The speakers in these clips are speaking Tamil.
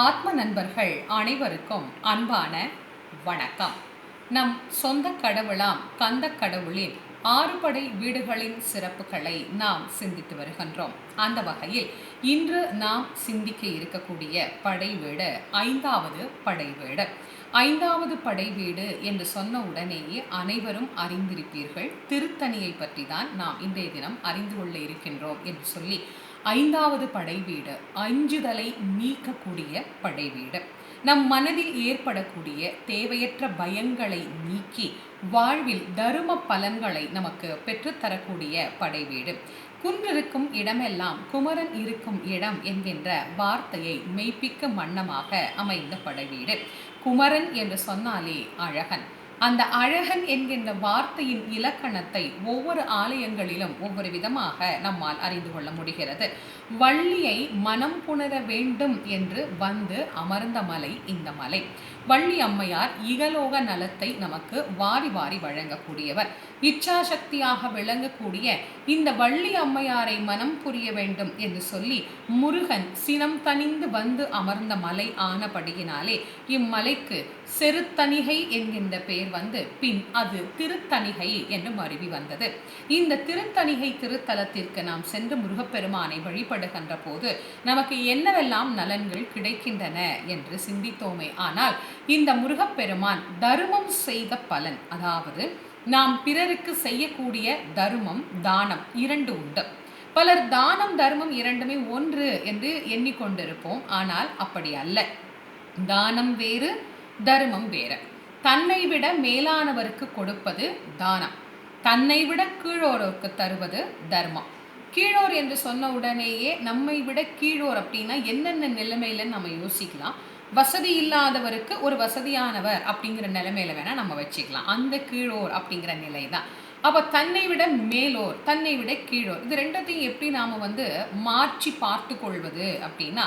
ஆத்ம நண்பர்கள் அனைவருக்கும் அன்பான வணக்கம். நம் சொந்த கடவுளாம் கந்த கடவுளின் ஆறுபடை வீடுகளின் சிறப்புகளை நாம் சிந்தித்து வருகின்றோம். அந்த வகையில் இன்று நாம் சிந்திக்க இருக்கக்கூடிய படை வீடு ஐந்தாவது படை வீடு. ஐந்தாவது படை வீடு என்று சொன்ன உடனேயே அனைவரும் அறிந்திருப்பீர்கள். திருத்தணியை பற்றி தான் நாம் இன்றைய தினம் அறிந்து கொள்ள இருக்கின்றோம் என்று சொல்லி ஐந்தாவது படை வீடு அஞ்சுதலை நீக்கக்கூடிய படை வீடு நம் மனதில் ஏற்படக்கூடிய தேவையற்ற பயங்களை நீக்கி வாழ்வில் தரும பலன்களை நமக்கு பெற்றுத்தரக்கூடிய படைவீடு. குன்றிருக்கும் இடமெல்லாம் குமரன் இருக்கும் இடம் என்கின்ற வார்த்தையை மெய்ப்பிக்கும் வண்ணமாக அமைந்த படைவீடு. குமரன் என்று சொன்னாலே அழகன். அந்த அழகன் என்கின்ற வார்த்தையின் இலக்கணத்தை ஒவ்வொரு ஆலயங்களிலும் ஒவ்வொரு விதமாக நம்மால் அறிந்து கொள்ள முடிகிறது. வள்ளியை மனம் புணர வேண்டும் என்று வந்து அமர்ந்த மலை இந்த மலை. வள்ளி அம்மையார் இகலோக நலத்தை நமக்கு வாரி வாரி வழங்கக்கூடியவர். இச்சாசக்தியாக விளங்கக்கூடிய இந்த வள்ளி அம்மையாரை மனம் புரிய வேண்டும் என்று சொல்லி முருகன் சினம் தணிந்து வந்து அமர்ந்த மலை ஆனபடியினாலே இம்மலைக்கு செருத்தணிகை என்கின்ற பெயர் வந்து பின் அது திருத்தணிகை என்று மருவி வந்தது. இந்த திருத்தணிகை திருத்தலத்திற்கு நாம் சென்று முருகப்பெருமானை வழிபடுகின்ற போது நமக்கு என்னவெல்லாம் நலன்கள் கிடைக்கின்றன என்று சிந்தித்தோமே. ஆனால் இந்த முருகப்பெருமான் தருமம் செய்த பலன் அதாவது நாம் பிறருக்கு செய்யக்கூடிய தருமம் தானம் இரண்டு உண்டு. பலர் தானம் தர்மம் இரண்டுமே ஒன்று என்று எண்ணிக்கொண்டிருப்போம். ஆனால் அப்படி அல்ல. தானம் வேறு தர்மம் வேறு. தன்னை விட மேலானவருக்கு கொடுப்பது தானம். தன்னை விட கீழோருக்கு தருவது தர்மம். கீழோர் என்று சொன்ன உடனேயே நம்மை விட கீழோர் அப்படின்னா என்னென்ன நிலைமையில நம்ம யோசிக்கலாம்? வசதி இல்லாதவருக்கு ஒரு வசதியானவர் அப்படிங்கிற நிலைமையில வேணால் நம்ம வச்சுக்கலாம். அந்த கீழோர் அப்படிங்கிற நிலை தான் அப்போ தன்னை விட மேலோர் தன்னை விட கீழோர். இது ரெண்டத்தையும் எப்படி நாம் வந்து மாற்றி பார்த்து கொள்வது அப்படின்னா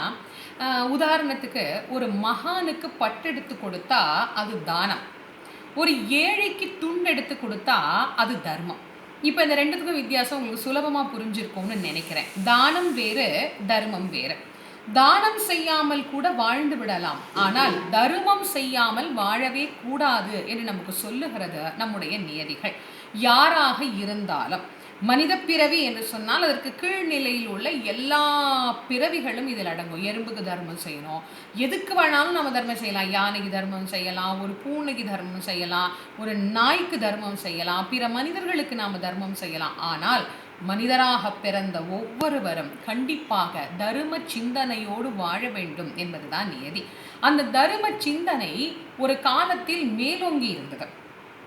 உதாரணத்துக்கு ஒரு மகானுக்கு பட்டெடுத்து கொடுத்தா அது தானம். ஒரு ஏழைக்கு துண்டெடுத்து கொடுத்தா அது தர்மம். இப்போ இந்த ரெண்டுத்துக்கும் வித்தியாசம் உங்களுக்கு சுலபமாக புரிஞ்சிருக்கும்னு நினைக்கிறேன். தானம் வேறு தர்மம் வேறு. தானம் செய்யாமல் கூட வாழ்ந்து விடலாம். ஆனால் தர்மம் செய்யாமல் வாழவே கூடாது என்று நமக்கு சொல்லுகிறது நம்முடைய நியதிகள். யாராக இருந்தாலும். மனித பிறவி என்று சொன்னால் அதற்கு கீழ்நிலையில் உள்ள எல்லா பிறவிகளும் இதில் அடங்கும். எறும்புக்கு தர்மம் செய்யணும். எதுக்கு வேணாலும் நம்ம தர்மம் செய்யலாம். யானைக்கு தர்மம் செய்யலாம். ஒரு பூனைக்கு தர்மம் செய்யலாம். ஒரு நாய்க்கு தர்மம் செய்யலாம். பிற மனிதர்களுக்கு நாம் தர்மம் செய்யலாம். ஆனால் மனிதராக பிறந்த ஒவ்வொருவரும் கண்டிப்பாக தரும சிந்தனையோடு வாழ வேண்டும் என்பதுதான் நியதி. அந்த தரும சிந்தனை ஒரு காலத்தில் மேலோங்கி இருந்தது.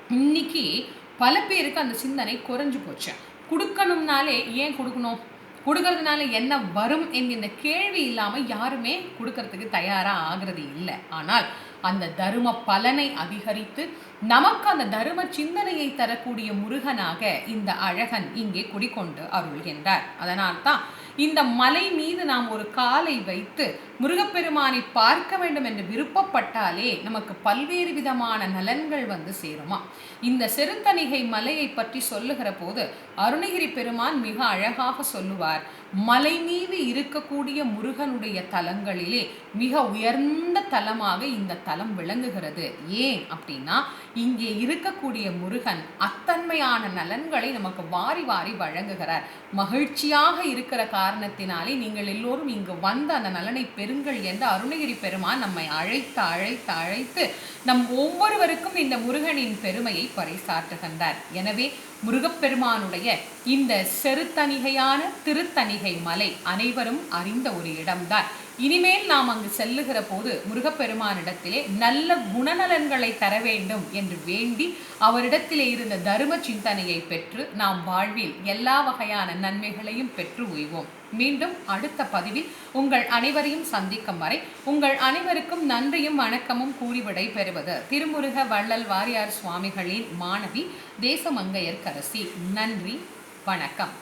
இன்னைக்கு பல பேருக்கு அந்த சிந்தனை குறைஞ்சு போச்சு. கொடுக்கணும்னாலே ஏன் கொடுக்கணும்? கொடுக்கறதுனால என்ன வரும் என்கின்ற கேள்வி இல்லாமல் யாருமே கொடுக்கறதுக்கு தயாராக ஆகிறது இல்லை. ஆனால் அந்த தரும பலனை அதிகரித்து நமக்கு அந்த தரும சிந்தனையை தரக்கூடிய முருகனாக இந்த அழகன் இங்கே குடிக்கொண்டு அருள்கின்றார். அதனால்தான் இந்த மலை மீது நாம் ஒரு காலை வைத்து முருகப்பெருமானை பார்க்க வேண்டும் என்று விருப்பப்பட்டாலே நமக்கு பல்வேறு விதமான நலன்கள் வந்து சேருமா? இந்த செருந்தணிகை மலையை பற்றி சொல்லுகிற போது அருணகிரி பெருமான் மிக அழகாக சொல்லுவார் மலை மீது இருக்கக்கூடிய முருகனுடைய தலங்களிலே மிக உயர்ந்த தலமாக இந்த தலம் விளங்குகிறது. ஏன் அப்படின்னா இங்கே இருக்கக்கூடிய முருகன் அத்தன்மையான நலன்களை நமக்கு வாரி வாரி வழங்குகிறார். மகிழ்ச்சியாக இருக்கிற காரணத்தினாலே நீங்கள் எல்லோரும் இங்கு வந்த அந்த நலனை பெறுங்கள் என்று அருணகிரி பெருமான் நம்மை அழைத்து அழைத்து அழைத்து நம் ஒவ்வொருவருக்கும் இந்த முருகனின் பெருமையை பறைசாற்றுகின்றார். எனவே முருகப்பெருமானுடைய இந்த செருத்தணிகையான திருத்தணிகை மலை அனைவரும் அறிந்த ஒரு இடம்தான். இனிமேல் நாம் அங்கு செல்லுகிற போது முருகப்பெருமானிடத்திலே நல்ல குணநலன்களை தர வேண்டும் என்று வேண்டி அவரிடத்திலே இருந்த தரும சிந்தனையை பெற்று நாம் வாழ்வில் எல்லா வகையான நன்மைகளையும் பெற்று உய்வோம். மீண்டும் அடுத்த பதிவில் உங்கள் அனைவரையும் சந்திக்கும் வரை உங்கள் அனைவருக்கும் நன்றியும் வணக்கமும் கூறிவிடை பெறுவது திருமுருக வள்ளல் வாரியார் சுவாமிகளின் மாணவி தேசமங்கையர் கரசி நன்றி வணக்கம்.